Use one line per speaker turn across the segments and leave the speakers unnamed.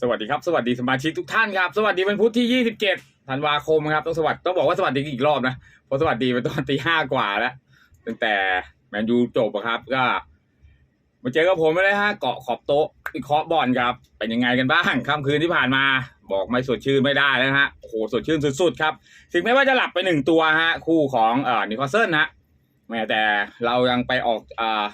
สวัสดีครับสวัสดีสมาชิกทุกท่านครับ สวัสดีวันพุธที่ 27ธันวาคมครับต้องสวัสดีต้องบอกว่าสวัสดีอีกรอบนะเพราะสวัสดีเป็นตอนตีห้ากว่าแล้วตั้งแต่แมนยูจบครับ ก็มาเจอกับผมไม่ได้ฮะเกาะขอบโต๊ะวิเคราะห์บอลครับ เป็นยังไงกันบ้างค่ำคืนที่ผ่านมา บอกไม่สดชื่นไม่ได้แล้วนะฮะโอ้โหสดชื่นสุดๆครับถึงแม้ว่าจะหลับไปหนึ่งตัวฮะคู่ของเอ่อนิคลเซิลนะฮะแม้แต่เรายังไปออกอ่า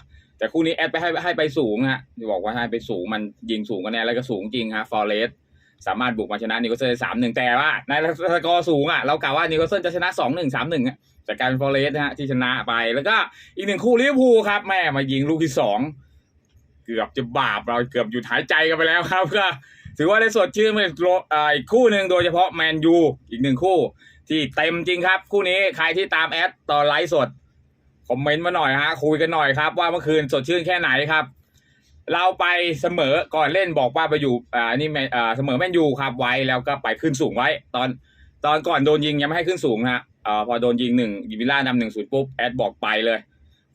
แต่คู่นี้แอดไปให้ให้ไปสูงฮะที่บอกว่าให้ไปสูงมันยิงสูงกันแน่แล้วก็สูงจริงฮะฟอร์เรสสามารถบุกมาชนะนิโคลเซนสามหนึ่งแต่ว่าในสกอร์สูงอะเรากะว่านิโคลเซนจะชนะสองหนึ่งสามหนึ่งจากการฟอร์เรสนะฮะที่ชนะไป แล้วก็อีกหนึ่งคู่ลิเวอร์พูลครับแม่มายิงลูกที่สองเกือบจะบาปเราเกือบหยุดหายใจกันไปแล้วครับก็ถือว่าได้สดชื่นไปอีกโลอ่าอีกคู่หนึ่งโดยเฉพาะแมนยูอีกหนึ่งคู่ที่เต็มจริงครับ คู่นี้ใครที่ตามแอดต่อไลฟ์สด คอมเมนต์มาหน่อยฮะคุยกันหน่อยครับ ว่าเมื่อคืนสดชื่นแค่ไหนครับ เราไปเสมอก่อนเล่นบอกว่าไปอยู่อ่านี่แมนอ่าเสมอแมนยูครับไว้แล้วก็ไปขึ้นสูงไว้ ตอนตอนก่อนโดนยิงยังไม่ให้ขึ้นสูงฮะอ่าพอโดนยิงหนึ่งวิลล่านำหนึ่งศูนย์ปุ๊บแอดบอกไปเลย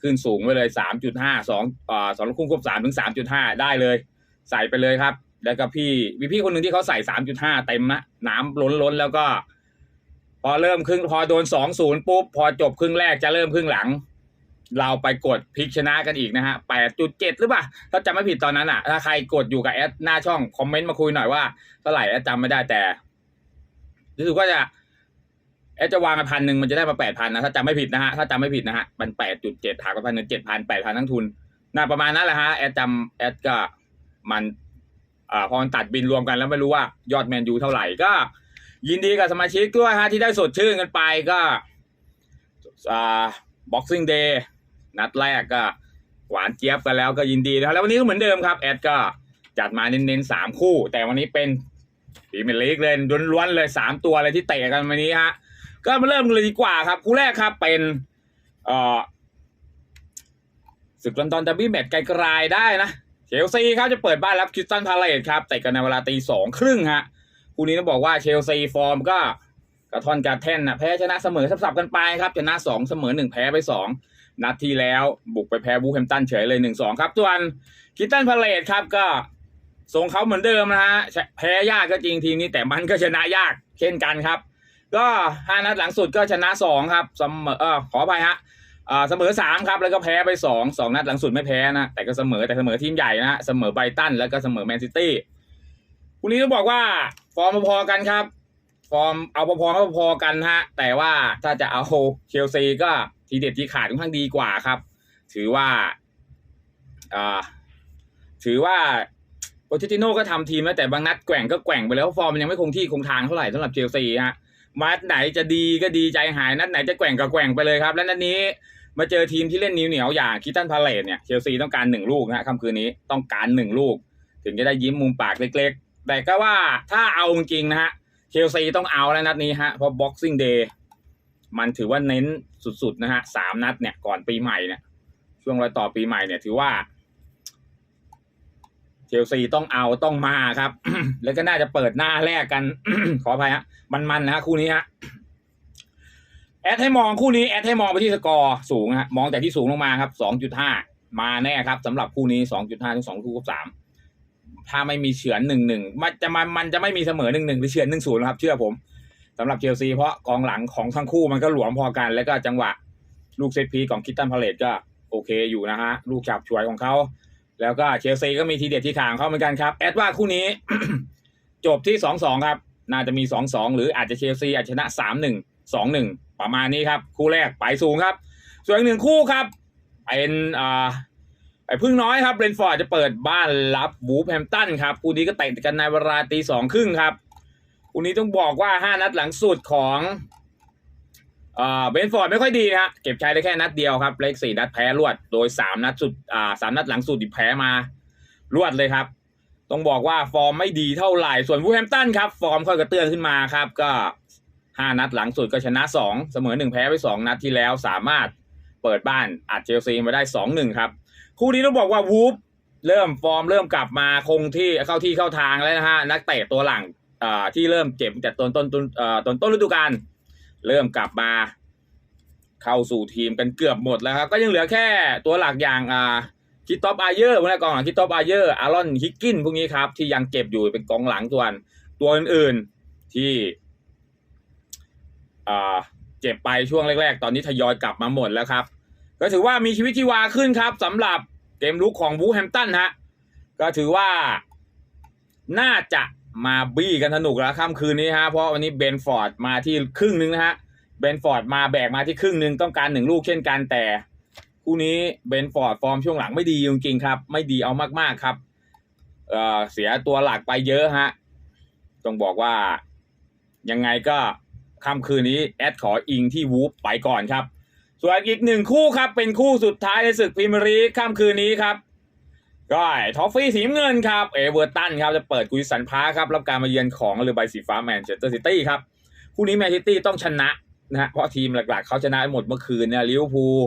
ขึ้นสูงไปเลยสามจุดห้าสองอ่าสองลูกคุ้มควบสามถึงสามจุดห้าได้เลย ใส่ไปเลยครับ แล้วก็พี่มีพี่คนหนึ่งที่เขาใส่สามจุดห้าเต็มนะน้ำล้นล้นแล้วก็พอเริ่มครึ่งพอโดนสองศูนย์ปุ๊บ พอจบครึ่งแรกจะเริ่มครึ่งหลัง เราไปกดพลิกชนะกันอีกนะฮะแปดจุดเจ็ดหรือเปล่า ถ้าจำไม่ผิดตอนนั้นอะ ถ้าใครกดอยู่กับแอดหน้าช่องคอมเมนต์มาคุยหน่อยว่าเท่าไหร่แอดจำไม่ได้แต่รู้สึกว่าจะแอดจะวางมาพันหนึ่งมันจะได้มาแปดพันนะถ้าจำไม่ผิดนะฮะถ้าจำไม่ผิดนะฮะมันแปดจุดเจ็ดหากพันหนึ่งเจ็ดพันแปดพันทั้งทุนน่าประมาณนั้นแหละฮะแอดจำแอดก็มันอ่าพอตัดบินรวมกันแล้วไม่รู้ว่ายอดแมนยูเท่าไหร่ก็ ยินดีกับสมาชิกด้วยฮะที่ได้สดชื่นกันไปก็อ่า boxing day นัดแรกก็หวานเจี๊ยบกันแล้วก็ยินดีนะแล้ววันนี้ก็เหมือนเดิมครับแอดก็จัดมาเน้นๆสามคู่ แต่วันนี้เป็นพรีเมียร์ลีกเลยล้วนๆเลยสามตัวเลยที่เตะกันวันนี้ฮะก็มาเริ่มเลยดีกว่าครับ คู่แรกครับเป็นเอ่อศึกลอนดอนดาร์บี้แมตช์ไกลๆได้นะเชลซีครับจะเปิดบ้านรับคิสตันพาเลตครับเตะกันในเวลาตีสองครึ่งฮะคู่นี้ต้องบอกว่าเชลซีฟอร์มก็กระท่อนกระแท่นนะแพ้ชนะเสมอสับๆกันไปครับชนะสองเสมอหนึ่งแพ้ไปสอง นัดที่แล้วบุกไปแพ้บูแฮมตันเฉยเลยหนึ่งสองครับส่วนคิตตันพาเลตครับก็ทรงเขาเหมือนเดิมนะฮะแพ้ยากก็จริงทีมนี้แต่มันก็ชนะยากเช่นกันครับ ก็ห้านัดหลังสุดก็ชนะสองครับเสมอเออขออภัยฮะเสมอสามครับแล้วก็แพ้ไปสองสองนัดหลังสุดไม่แพ้นะแต่ก็เสมอแต่เสมอทีมใหญ่นะเสมอไบรตันแล้วก็เสมอแมนซิตี้คู่นี้ต้องบอกว่าฟอร์มพอกันครับ ฟอร์มเอาพอๆก็พอๆกันฮะ แต่ว่าถ้าจะเอาเชลซีก็ทีเด็ดทีขาดค่อนข้างดีกว่าครับ ถือว่าอ่าถือว่าโปเชติโน่ก็ทำทีมแล้วแต่บางนัดแกว่งก็แกว่งไปแล้วฟอร์มมันยังไม่คงที่คงทางเท่าไหร่สำหรับเชลซีฮะมานัดไหนจะดีก็ดีใจหายนัดไหนจะแกว่งก็แกว่งไปเลยครับ และนัดนี้มาเจอทีมที่เล่นนิ้วเหนียวอย่างคิตันพาเลตเนี่ยเชลซีต้องการหนึ่งลูกนะค่ำคืนนี้ต้องการหนึ่งลูก ถึงจะได้ยิ้มมุมปากเล็ก ๆ แต่ก็ว่าถ้าเอาจริงนะฮะ เชลซีต้องเอาแล้วนัดนี้ฮะเพราะ Boxing Day มันถือว่าเน้นสุดๆนะฮะสามนัดเนี่ยก่อนปีใหม่เนี่ย ช่วงรอยต่อปีใหม่เนี่ย ถือว่าเชลซีต้องเอาต้องมาครับ แล้วก็น่าจะเปิดหน้าแรกกัน ขออภัยฮะมันๆนะฮะคู่นี้ฮะแอดให้มองคู่นี้แอดให้มองไปที่สกอร์สูงฮะมองจากที่สูงลงมาครับสองจุดห้ามาแน่ครับสำหรับคู่นี้สองจุดห้าถึงสองคู่สาม ถ้าไม่มีเฉือนหนึ่งหนึ่งมันจะมันมันจะไม่มีเสมอหนึ่งหนึ่งหรือเฉือนหนึ่งศูนย์ครับ เชื่อผมสำหรับเชลซีเพราะกองหลังของทั้งคู่มันก็หลวมพอกัน แล้วก็จังหวะ ลูกเซตพีของคิตตันพาเลตก็โอเคอยู่นะฮะ ลูกฉับฉวยของเขา แล้วก็เชลซีก็มีทีเด็ดที่ขางเขาเหมือนกันครับ แอดว่าคู่นี้ จบที่สองสองครับ น่าจะมีสองสองหรืออาจจะเชลซีอาจชนะสามหนึ่งสองหนึ่งประมาณนี้ครับ คู่แรกไปสูงครับ ส่วนอีกหนึ่งคู่ครับ เป็นอ่า ไอ้พึ่งน้อยครับเรนฟอร์ดจะเปิดบ้านรับวูฟแฮมตันครับคู่นี้ก็เตะกันในเวลาตีสองครึ่งครับคู่นี้ต้องบอกว่าห้านัดหลังสุดของเบนฟอร์ดไม่ค่อยดีนะฮะเก็บชัยได้แค่นัดเดียวครับเลขสี่นัดแพ้รวด โดยสามนัดสุดอ่าสามนัดหลังสุดที่แพ้มารวดเลยครับ ต้องบอกว่าฟอร์มไม่ดีเท่าไหร่ ส่วนวูแฮมตันครับ ฟอร์มค่อยกระเตื้องขึ้นมาครับ ก็ห้านัดหลังสุดก็ชนะสองเสมอหนึ่งแพ้ไปสองนัดที่แล้วสามารถเปิดบ้านอัดเชลซีมาได้สองหนึ่งครับ คู่นี้ต้องบอกว่าวูฟเริ่มฟอร์มเริ่มกลับมาคงที่เข้าที่เข้าทางแล้วนะฮะนักเตะตัวหลังที่เริ่มเจ็บจากต้นต้นต้นต้นต้นฤดูกาลเริ่มกลับมา เข้าสู่ทีมกันเกือบหมดแล้วครับ ก็ยังเหลือแค่ตัวหลักอย่างคิดท็อปอาเยอร์พวกนี้กองหลังคิดท็อปอาเยอร์อารอนฮิกกินพวกนี้ครับที่ยังเจ็บอยู่เป็นกองหลังตัวนตัวอื่นๆที่เจ็บไปช่วงแรกๆ ตอนนี้ทยอยกลับมาหมดแล้วครับ ก็ถือว่ามีชีวิตที่วาขึ้นครับสำหรับเกมลุกของบูแฮมตันฮะก็ถือว่าน่าจะมาบี้กันสนุกแล้วค่ำคืนนี้ฮะเพราะวันนี้เบนฟอร์ดมาที่ครึ่งหนึงนะฮะเบนฟอร์ดมาแบกมาที่ครึ่งหนึ่งต้องการหนึ่งลูกเช่นกันแต่คู่นี้เบนฟอร์ดฟอร์มช่วงหลังไม่ดีจริงๆครับ ไม่ดีเอามากๆครับเออเสียตัวหลักไปเยอะฮะต้องบอกว่ายังไงก็ค่ำคืนนี้แอดขออิงที่วูฟไปก่อนครับ ส่วนอีกหนึ่งคู่ครับเป็นคู่สุดท้ายในศึกพรีเมียร์ลีกค่ำคืนนี้ครับก็ทอฟฟี่สีเงินครับเอเวอร์ตันครับจะเปิดกุยสันพาครับรับการมาเยือนของเรือใบสีฟ้าแมนเชสเตอร์ซิตี้ครับคู่นี้แมนซิตี้ต้องชนะนะฮะเพราะทีมหลักๆเขาชนะไปหมดเมื่อคืนเนี่ยลิเวอร์พูล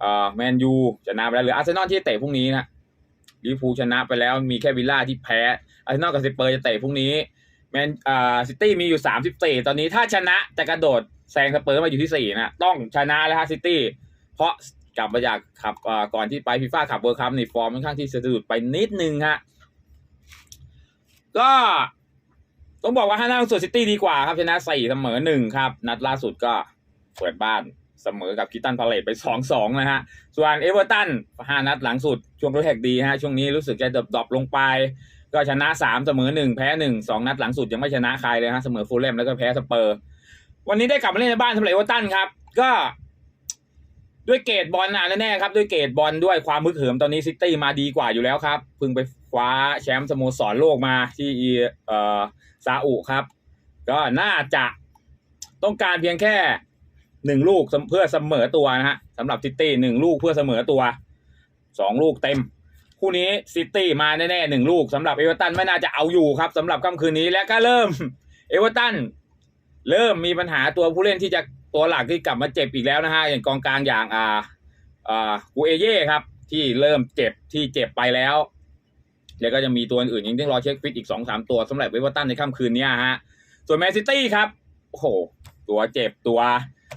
เอ่อแมนยูชนะไปแล้วหลืออาร์เซนอลที่เตะพรุ่งนี้นะลิเวอร์พูลชนะไปแล้วมีแค่วิลล่าที่แพ้อาร์เซนอลกับสเปอร์จะเตะพรุ่งนี้แมนอ่าซิตี้มีอยู่สามสิบเตะตอนนี้ถ้าชนะจะกระโดด แซงสเปอร์มาอยู่ที่สี่นะต้องชนะแล้วฮะซิตี้เพราะกลับมาจากขับก่อนที่ไปฟีฟ่าขับเวิร์คัพนี่ฟอร์มค่อนข้างที่สะดุดไปนิดนึงฮะก็ต้องบอกว่าห้านัดล่าสุดซิตี้ดีกว่าครับชนะสี่เสมอหนึ่งครับ นัดล่าสุดก็เปิดบ้านเสมอกับคิตันพาเลตไปสองสองนะฮะ ส่วนเอเวอร์ตันห้านัดหลังสุด ช่วงโปรเทคดีฮะ ช่วงนี้รู้สึกจะดรอปลงไป ก็ชนะสามเสมอหนึ่งแพ้หนึ่งสองนัดหลังสุดยังไม่ชนะใครเลยฮะ เสมอฟูลแลมแล้วก็แพ้สเปอร์ วันนี้ได้กลับมาเล่นในบ้านสำหรับเอเวอร์ตันครับ ก็ด้วยเกรดบอลนะแน่ๆครับ ด้วยเกรดบอลด้วยความมึกเหิมตอนนี้ซิตี้มาดีกว่าอยู่แล้วครับเพิ่งไปคว้าแชมป์สโมสรโลกมาที่เอ่อซาอุครับ ก็น่าจะต้องการเพียงแค่หนึ่งลูกเพื่อเสมอตัวนะฮะสำหรับซิตี้หนึ่งลูกเพื่อเสมอตัวสองลูกเต็ม คู่นี้ซิตี้มาแน่ๆหนึ่งลูกสำหรับเอเวอร์ตันไม่น่าจะเอาอยู่ครับสำหรับค่ำคืนนี้และก็เริ่มเอเวอร์ตัน เริ่มมีปัญหาตัวผู้เล่นที่จะตัวหลักที่กลับมาเจ็บอีกแล้วนะฮะอย่างกองกลางอย่างอ่าอ่ากูเอเย่ครับ ที่เริ่มเจ็บที่เจ็บไปแล้ว แล้วก็จะมีตัวอื่นยังต้องรอเช็คฟิตอีกสองสามตัวสำหรับเวเวอร์ตันในค่ำคืนนี้ฮะส่วนแมนซิตี้ครับโอ้โหตัวเจ็บตัว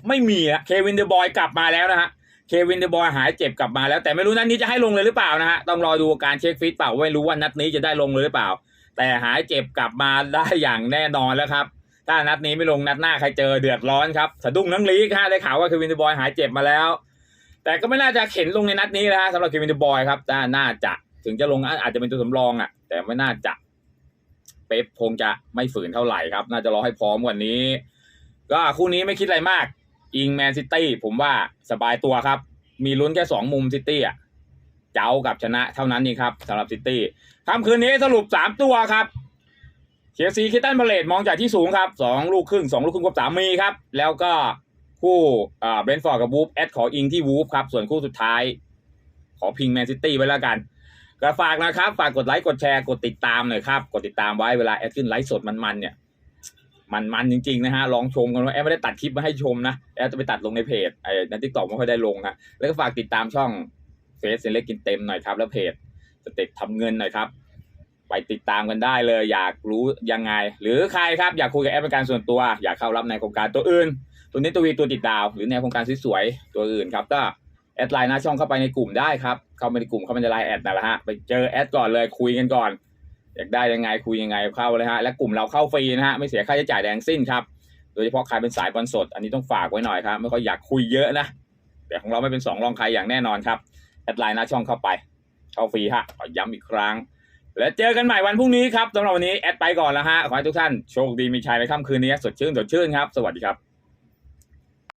ไม่มีอะเควินเดบอยกลับมาแล้วนะฮะเควินเดบอยหายเจ็บกลับมาแล้วแต่ไม่รู้นัดนี้จะให้ลงเลยหรือเปล่านะฮะต้องรอดูการเช็คฟิตเปล่าไม่รู้ว่านัดนี้จะได้ลงเลยหรือเปล่า แต่หายเจ็บกลับมาได้อย่างแน่นอนแล้วครับ ถ้านัดนี้ไม่ลงนัดหน้าใครเจอเดือดร้อนครับสะดุ้งทั้งลีกฮะได้ข่าวว่าเควินเดบอยหายเจ็บมาแล้ว แต่ก็ไม่น่าจะเข็นลงในนัดนี้นะฮะสำหรับเควินเดบอยครับน่าจะถึงจะลงอาจจะเป็นตัวสำรองอะ แต่ไม่น่าจะเป๊ปคงจะไม่ฝืนเท่าไหร่ครับ น่าจะรอให้พร้อมกว่านี้ ก็คู่นี้ไม่คิดอะไรมาก อิงแมนซิตี้ผมว่าสบายตัวครับ มีลุ้นแค่สองมุมซิตี้อะเจ้ากับชนะเท่านั้นนี่ครับสำหรับซิตี้ค่ำคืนนี้สรุปสามตัวครับ เชลซีคิตันพาเลตมองจากที่สูงครับสองลูกครึ่งสองลูกครึ่งกับสามมีครับ แล้วก็คู่เบรนฟอร์ดกับวูฟแอดขออิงที่วูฟครับ ส่วนคู่สุดท้าย ขอพิงแมนซิตี้ไว้แล้วกันก็ฝากนะครับ ฝากกดไลค์กดแชร์กดติดตามหน่อยครับ กดติดตามไว้เวลาแอดขึ้นไลฟ์สดมันๆเนี่ย มันๆจริงๆนะฮะลองชมกันว่าแอดไม่ได้ตัดคลิปมาให้ชมนะแอดจะไปตัดลงในเพจไอ้ในทิกตอกไม่ค่อยได้ลงนะแล้วก็ฝากติดตามช่องเฟซเซนเล็กกินเต็มหน่อยครับ แล้วเพจสเต็ปทำเงินหน่อยครับ ไปติดตามกันได้เลย อยากรู้ยังไง หรือใครครับอยากคุยกับแอดเป็นการส่วนตัว อยากเข้ารับในโครงการตัวอื่น ตัวนี้ตัววีตัวติดดาว หรือในโครงการสวยๆตัวอื่นครับก็แอดไลน์หน้าช่องเข้าไปในกลุ่มได้ครับ เข้าไปในกลุ่มเข้าไปในไลน์แอดนั่นแหละฮะไปเจอแอดก่อนเลยคุยกันก่อน อยากได้ยังไงคุยยังไงเข้าเลยฮะและกลุ่มเราเข้าฟรีนะฮะไม่เสียค่าใช้จ่ายแดงสิ้นครับโดยเฉพาะใครเป็นสายบอลสด อันนี้ต้องฝากไว้หน่อยครับไม่ค่อยอยากคุยเยอะนะแต่ของเราไม่เป็นสองรองใครอย่างแน่นอนครับแอดไลน์หน้าช่องเข้าไป เข้าฟรีฮะขอย้ำอีกครั้ง และเจอกันใหม่วันพรุ่งนี้ครับสำหรับวันนี้แอดไปก่อนแล้วฮะขอให้ทุกท่านโชคดีมีชัยในค่ำคืนนี้สดชื่นสดชื่นครับ สวัสดีครับ